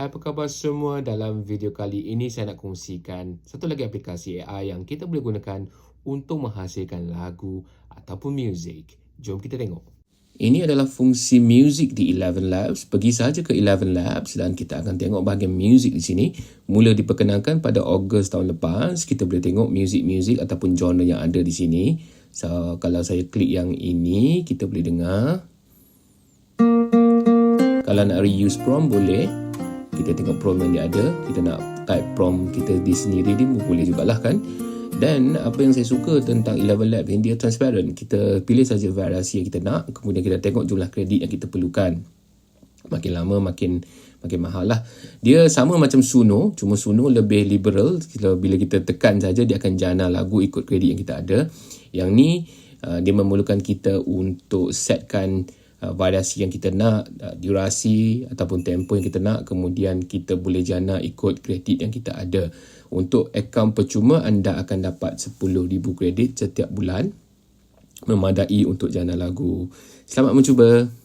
Hai apa khabar semua dalam video kali ini saya nak kongsikan satu lagi aplikasi AI yang kita boleh gunakan untuk menghasilkan lagu ataupun muzik. Jom kita tengok. Ini adalah fungsi music di Eleven Labs. Pergi saja ke Eleven Labs dan kita akan tengok bahagian music di sini. Mula diperkenalkan pada Ogos tahun lepas. Kita boleh tengok music-music ataupun genre yang ada di sini. So, kalau saya klik yang ini, kita boleh dengar. Kalau nak reuse prompt boleh kita tengok prompt yang dia ada kita nak type prompt kita di sendiri dia pun boleh jugalah kan? Dan apa yang saya suka tentang Eleven Lab ni dia transparent. Kita pilih saja variasi yang kita nak kemudian kita tengok jumlah kredit yang kita perlukan. Makin lama makin makin mahal lah dia sama macam Suno cuma Suno lebih liberal. Bila kita tekan saja dia akan jana lagu ikut kredit yang kita ada. Yang ni uh, dia memerlukan kita untuk setkan uh, variasi yang kita nak, uh, durasi ataupun tempo yang kita nak, kemudian kita boleh jana ikut kredit yang kita ada. Untuk akaun percuma anda akan dapat 10,000 kredit setiap bulan memadai untuk jana lagu. Selamat mencuba.